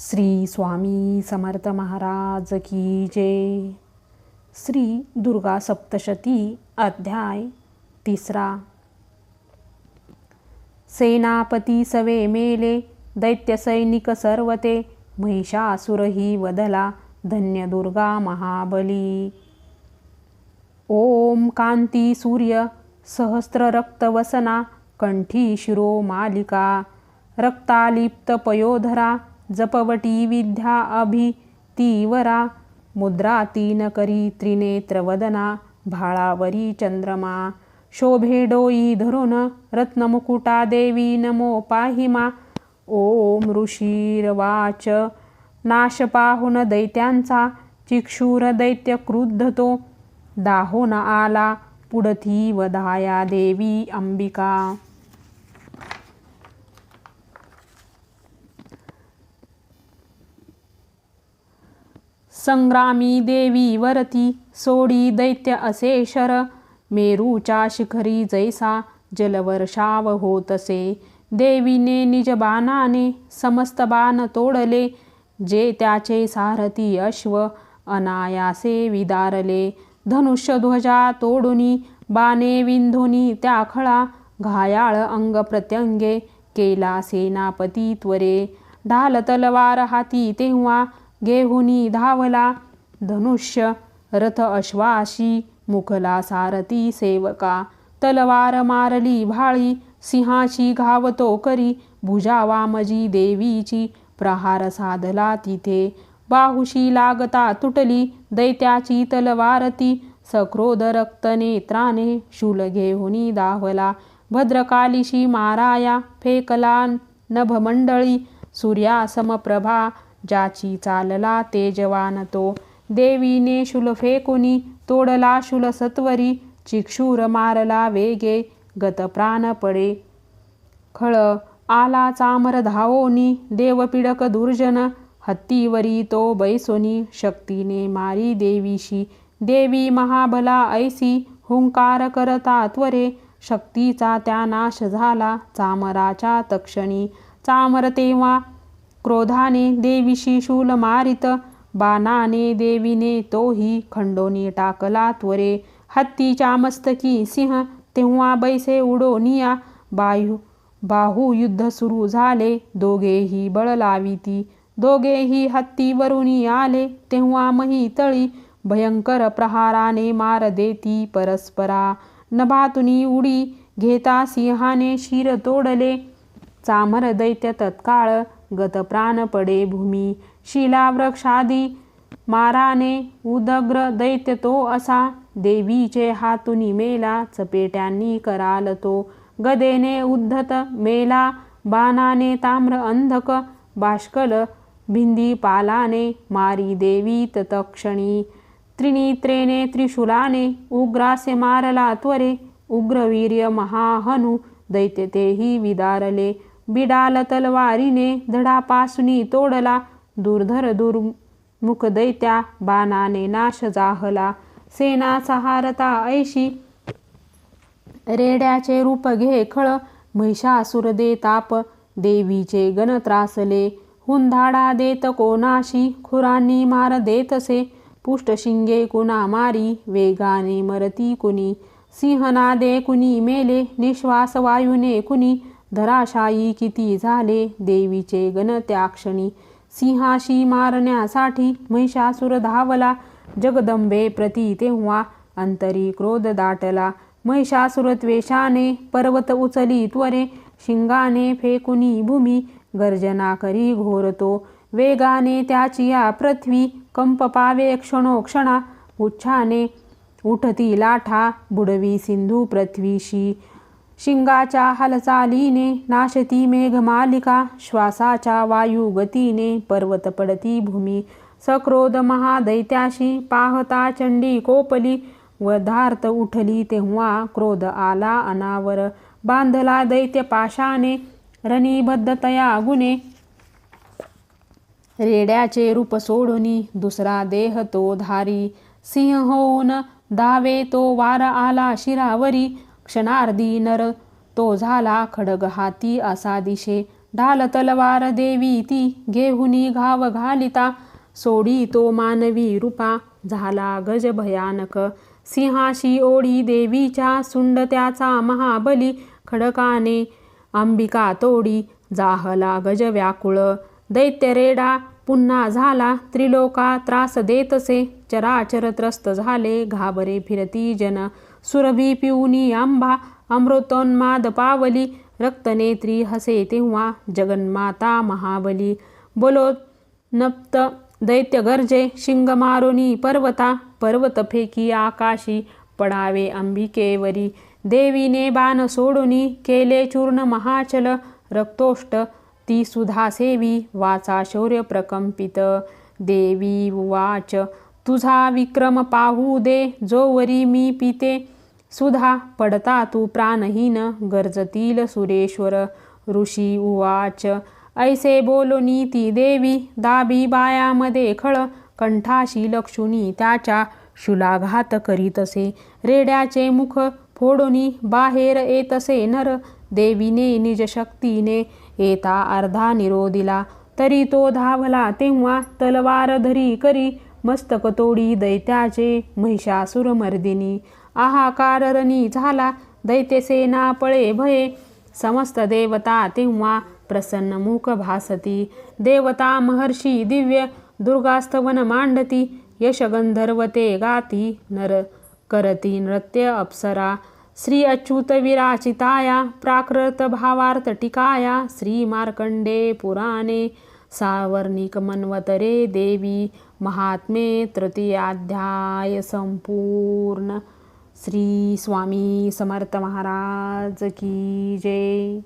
श्री स्वामी समर्थ महाराज की जय। श्री दुर्गा सप्तशती अध्याय तिसरा। सेनापती सवे मेले दैत्य सैनिक सर्वते महिषासुरही वदला धन्य दुर्गा महाबली। ओम कांती सूर्य सहस्ररक्तवसना कंठी शिरो मालिका रक्तालिप्त पयोधरा जपवटी विद्या अभि तीवरा। मुद्रा तीन करी त्रिनेत्रवदना भाळावरी चंद्रमा। शोभे डोई धरून रत्नमुकुटा देवी नमो पाहिमा। ओम ऋषीरवाच नाश पाहुन दैत्यांचा। चिक्षूर दैत्य क्रुद्ध तो। दाहोन आला। पुढती वधाया देवी अंबिका। संग्रामी देवी वरती सोडी दैत्य असे शर. मेरूच्या शिखरी जैसा जलवर्षाव होतसे. देवीने निज बाणाने समस्त बाण तोडले. जे त्याचे सारथी अश्व अनायासे विदारले. धनुष्यध्वजा तोडुनी बाणे विंधुनी त्या खळा घायाळ अंग प्रत्यंगे केला सेनापती त्वरे. ढाल तलवार हाती तेव्हा गेहुनी धावला धनुष्य रथ अश्वाशी मुखला सारथी सेवका तलवार मारली भाळी सिंहाची घावतो करी भुजा वामजी देवीची प्रहार साधला तिथे. बाहुशी लागता तुटली दैत्याची तलवारती सक्रोध रक्त नेत्राने शूल घेऊनी दाहला भद्रकालीशी माराया फेकला नभमंडळी सूर्या समप्रभा ज्याची चालला तेजवान तो. देवीने शूल फेकुनी तोडला शुलसत्वरी चिक्षूर मारला वेगे गत प्राण पडे. खळ आला चामर धावोनी देवपिडक दुर्जन हत्तीवरी तो बैसोनी शक्तीने मारी देवीशी. देवी महाबला ऐसी हुंकार करता त्वरे शक्तीचा त्या नाश झाला चामराच्या तक्षणी. चामर तेव्हा क्रोधाने देवीशी शूल मारित बाणाने देवीने तोही खंडोनी टाकला त्वरे. हत्तीच्या मस्तकी सिंह तेव्हा बैसे उडोनिया बायू बाहू युद्ध सुरू झाले दोघेही बळ लाविती. दोघेही हत्तीवरुनी आले तेव्हा मही तळी भयंकर प्रहाराने मार देती परस्परा. नभातुनी उडी घेता सिंहाने शिर तोडले. चामर दैत्य तत्काळ गतप्राण पडे भूमी। शिलावृक्षादी माराने उदग्र दैत्य तो असा। देवीचे हातुनी मेला चपेट्यांनी कराल तो गदेने उद्धत मेला बाणाने ताम्र अंधक बाष्कल भिंदी पालाने मारी देवी तत्क्षणी। त्रिनित्रेने त्रिशूलाने उग्रासे मारला त्वरे। उग्रवीर्य महाहनु दैत्य तेही विदारले। बिडाल तलवारीने धडापासुनी तोडला दुर्धर दुर्मुख दैत्या बाणाने नाश जाहला. सेना सहारता ऐशी रेड्याचे रूप घे खळ महिषासुर दे ताप देवीचे गण त्रासले. हुंधाडा देत कोणाशी खुरांनी मार देतसे. पुष्टशिंगे कुणा मारी वेगाने मरती कुणी. सिंहनादे कुणी मेले निश्वास वायुने कुणी. धराशायी किती झाले? देवीचे गण त्याक्षणी सिंहाशी मारण्यासाठी महिषासुर धावला. जगदंबे प्रती तेव्हा अंतरी क्रोध दाटला. महिषासुर त्वेषाने पर्वत उचली त्वरे. शिंगाने फेकुनी भूमी गर्जना करी घोरतो वेगाने त्याची या पृथ्वी कंप पावे क्षणोक्षणा. उच्छाने उठती लाठा बुडवी सिंधू पृथ्वीशी. शिंगाच्या हालचालीने नाशती मेघमालिका श्वासाच्या वायुगतीने पर्वत पडती भूमी सक्रोध महादैत्याशी पाहता चंडी कोपली व धार्त उठली तेव्हा क्रोध आला अनावर बांधला दैत्य पाशाने रणीबद्धतया गुणे. रेड्याचे रूप सोडुनी दुसरा देह तो धारी सिंह होऊन दावे तो वार आला शिरावरी क्षणार्धी नर तो झाला खडग हाती असा दिशे. ढाल तलवार देवी ती घेहुनी घाव घालिता. सोडी तो मानवी रूपा झाला गज भयानक. सिंहाशी ओढी देवीच्या सुंड त्याचा महाबली. खडकाने अंबिका तोडी जाहला गज व्याकुळ. दैत्य रेडा पुन्हा झाला त्रिलोका त्रास देतसे. चराचर त्रस्त झाले घाबरे फिरती जन. सुरभी पिऊनी आंबा अमृतोन्माद पावली रक्तनेत्री हसे तेव्हा जगन्माता महाबली। बोलो नप्त दैत्य गर्जे शिंग मारुनी पर्वता पर्वत फेकी आकाशी पडावे अंबिकेवरी देवीने बाण सोडुनी केले चूर्ण महाचल रक्तोष्ट ती सुधा सेवी वाचा शौर्य प्रकंपित देवी उवाच तुझा विक्रम पाहू दे जोवरी मी पिते. सुधा पडता तू प्राणहीन गरजतील सुरेश्वर. ऋषी उवाच ऐसे बोलोनी ती देवी. दाबी बायामध्ये खळ कंठाशी लक्षुनी त्याच्या शुलाघात करीतसे. रेड्याचे मुख फोडोनी बाहेर येतसे नर. देवीने निज शक्तीने येता अर्धा निरोदिला तरी तो धावला तेव्हा तलवार धरी करी. मस्तक तोडी दैत्याचे महिषासुरमर्दिनी. आहाकार रणी झाला दैत्यसेना पळे भये. समस्त देवता तेव्हा प्रसन्न मुख भासती. देवता महर्षी दिव्य दुर्गास्तवन मांडती. यशगंधर्व ते गाती नर करती नृत्य अप्सरा. श्री अच्युत विराचिताया प्राकृत भावार्थ टिकाया. श्री मार्कंडे पुराणे सावर्णिक मन्वतरे देवी. महात्मे तृतीयाध्याय संपूर्ण श्री स्वामी समर्थ महाराज की जय.